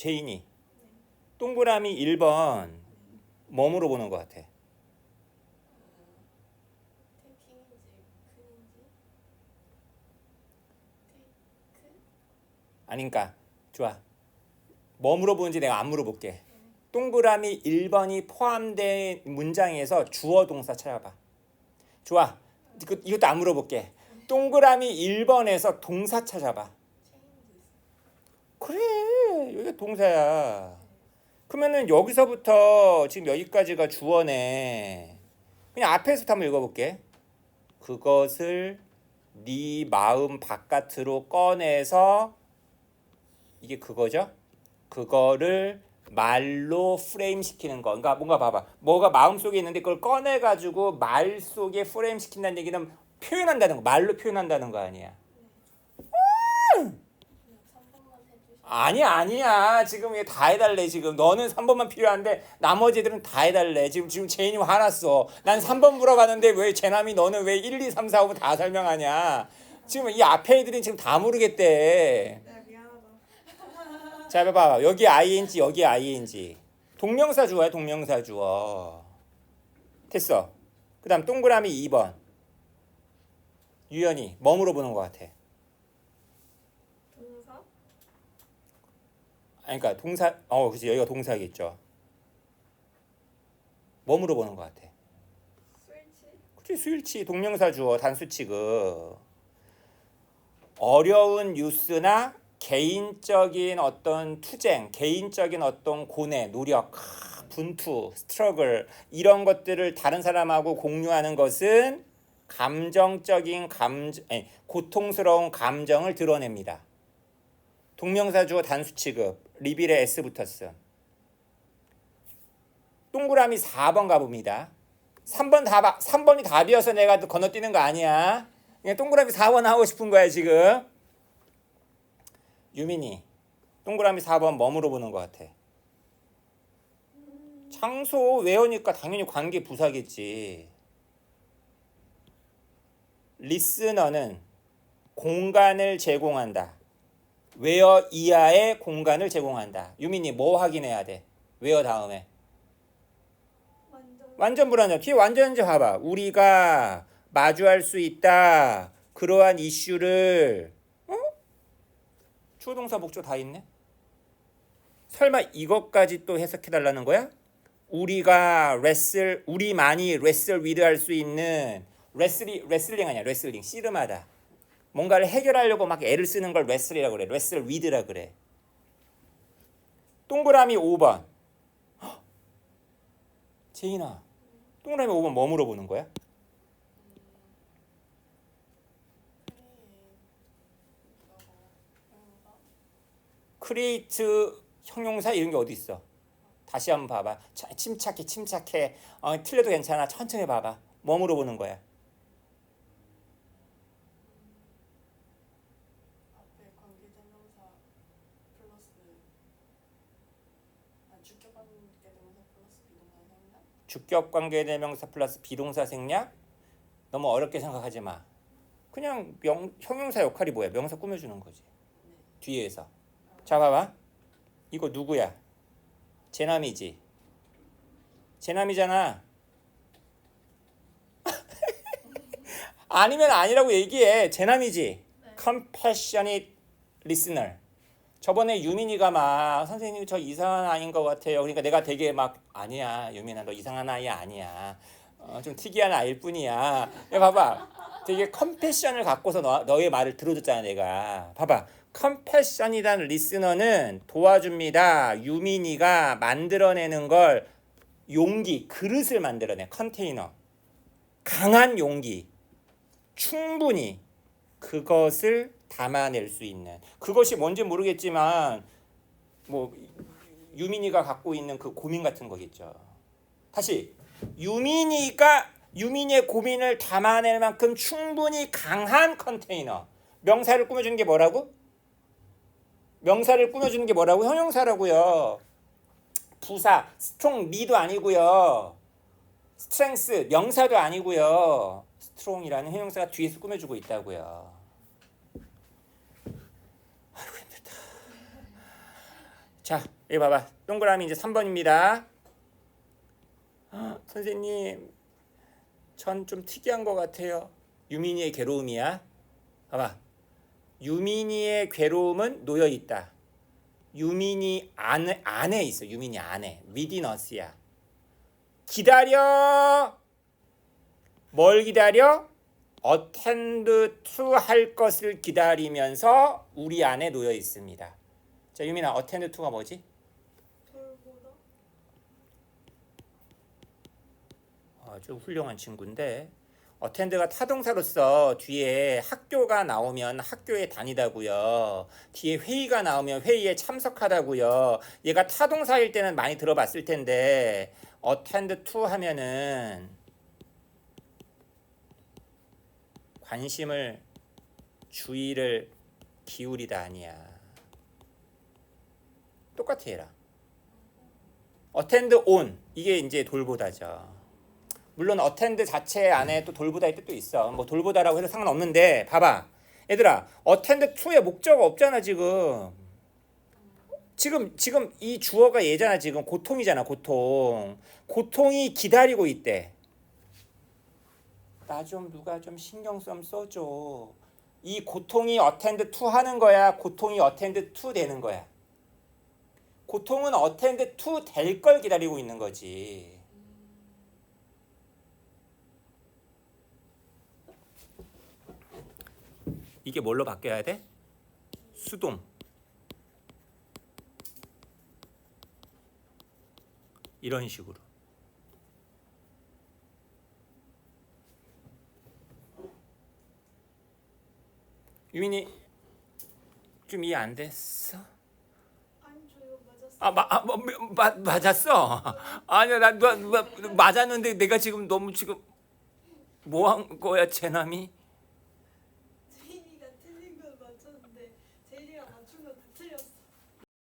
제인이 동그라미 1번 뭐으로 보는 것 같아? 아니까 좋아. 뭐 물어보는지 내가 안 물어볼게. 동그라미 1번이 포함된 문장에서 주어 동사 찾아봐. 좋아. 이거, 이것도 안 물어볼게. 동그라미 1번에서 동사 찾아봐. 그래. 여기가 동사야. 그러면은 여기서부터 지금 여기까지가 주어네. 그냥 앞에서부터 한번 읽어볼게. 그것을 네 마음 바깥으로 꺼내서 이게 그거죠? 그거를 말로 프레임 시키는 거. 그러니까 뭔가 봐봐. 뭐가 마음 속에 있는데 그걸 꺼내 가지고 말 속에 프레임 시킨다는 얘기는 표현한다는 거. 말로 표현한다는 거 아니야. 그냥 3번만 해주시 아니야 아니야. 지금 이게 다 해달래 지금. 너는 3번만 필요한데 나머지 애들은 다 해달래. 지금 지금 제인이 화났어. 난 3번 물어봤는데 왜 제남이 너는 왜 1, 2, 3, 4, 5 다 설명하냐? 지금 이 앞에 애들은 지금 다 모르겠대. 야 미안하다. 자 봐봐. 여기 ing 여기 ing 동명사 주어야 동명사 주어. 됐어. 그 다음 동그라미 2번. 유연이 뭐 물어보는 것 같아 동사? 아니 그러니까 동사 어 그치. 여기가 동사겠죠. 뭐 물어보는 것 같아? 스위치? 그치 수일치 동명사 주어 단수 취급 어려운 뉴스나 개인적인 어떤 투쟁 개인적인 어떤 고뇌 노력 크, 분투 스트러글 이런 것들을 다른 사람하고 공유하는 것은 감정적인 감 아니, 고통스러운 감정을 드러냅니다 동명사 주어 단수 취급 리빌에 s 붙었음 동그라미 4번 가봅니다 3번 답 3번이 답이어서 내가 또 건너뛰는 거 아니야. 그냥 동그라미 4번 하고 싶은 거야 지금. 유민이 동그라미 4번 뭐 물어 보는 것 같아? 장소 외우니까 당연히 관계 부사겠지. 리스너는 공간을 제공한다. 웨어 이하의 공간을 제공한다. 유민이 뭐 확인해야 돼? 웨어 다음에. 완전 불안정. 뒤에 완전지 봐봐. 우리가 마주할 수 있다. 그러한 이슈를 어? 주어 동사 목적 다 있네. 설마 이것까지 또 해석해 달라는 거야? 우리가 레슬 우리만이 레슬 위드 할 수 있는 레슬리 레슬링 아니야. 레슬링 씨름하다. 뭔가를 해결하려고 막 애를 쓰는 걸 레슬이라고 그래. 레슬 위드라 그래. 동그라미 5번. 제인아. 동그라미 5번 뭐 물어보는 거야? 크리에이트 형용사 이런 게 어디 있어? 다시 한번 봐봐. 차- 침착해, 침착해. 어, 틀려도 괜찮아. 천천히 봐봐. 뭐 물어보는 거야? 앞에 관계대명사 플러스 아 주격 관계대명사 플러스 비동사 생략 주격 관계 대명사 플러스 비동사 생략? 너무 어렵게 생각하지 마. 그냥 명, 형용사 역할이 뭐야? 명사 꾸며주는 거지. 뒤에서. 자, 봐봐. 이거 누구야? 제남이지. 제남이잖아. 아니면 아니라고 얘기해. 제남이지. compassionate listener. 저번에 유민이가 막 선생님 저 이상한 아이인 것 같아요. 그러니까 내가 되게 막 아니야 유민아 너 이상한 아이 아니야. 어, 좀 특이한 아이일 뿐이야. 야 봐봐. 되게 컴패션을 갖고서 너, 너의 말을 들어줬잖아 내가. 봐봐. 컴패션이라는 리스너는 도와줍니다. 유민이가 만들어내는 걸 용기, 그릇을 만들어내. 컨테이너. 강한 용기. 충분히 그것을 담아낼 수 있는 그것이 뭔지 모르겠지만 뭐 유민이가 갖고 있는 그 고민 같은 거겠죠. 다시 유민이가 유민이의 고민을 담아낼 만큼 충분히 강한 컨테이너 명사를 꾸며주는 게 뭐라고? 명사를 꾸며주는 게 뭐라고? 형용사라고요. 부사 스트롱 리도 아니고요. 스트렝스 명사도 아니고요. 스트롱이라는 형용사가 뒤에서 꾸며주고 있다고요. 아이고 힘들다. 자, 여기 봐봐. 동그라미 이제 3번입니다. 선생님, 전 좀 특이한 것 같아요. 유민이의 괴로움이야. 봐봐. 유민이의 괴로움은 놓여 있다. 유민이 안에 안에 있어. 유민이 안에. 미디너스야. 기다려. 뭘 기다려? attend to 할 것을 기다리면서 우리 안에 놓여 있습니다. 자, 유민아, attend to가 뭐지? 아주 훌륭한 친구인데 어텐드가 타동사로서 뒤에 학교가 나오면 학교에 다니다고요. 뒤에 회의가 나오면 회의에 참석하다고요. 얘가 타동사일 때는 많이 들어봤을 텐데 attend 하면은 관심을 주의를 기울이다 아니야. 똑같아 얘랑. attend on 이게 이제 돌보다죠. 물론 어텐드 자체 안에 또 돌보다의 뜻도 있어. 뭐 돌보다라고 해도 상관없는데 봐봐. 얘들아, 어텐드 투의 목적 없잖아, 지금. 지금 지금 이 주어가 얘잖아, 지금 고통이잖아, 고통. 고통이 기다리고 있대. 나 좀 누가 좀 신경 좀 써줘. 이 고통이 어텐드 투 하는 거야, 고통이 어텐드 투 되는 거야. 고통은 어텐드 투 될 걸 기다리고 있는 거지. 이게 뭘로 바뀌어야 돼? 수동. 이런 식으로. 유민이 좀 이해 안 됐어? 아, 마, 아 뭐, 마, 맞았어. 아니야, 나, 나, 나 맞았는데 내가 지금 너무 지금 뭐 한 거야, 제남이?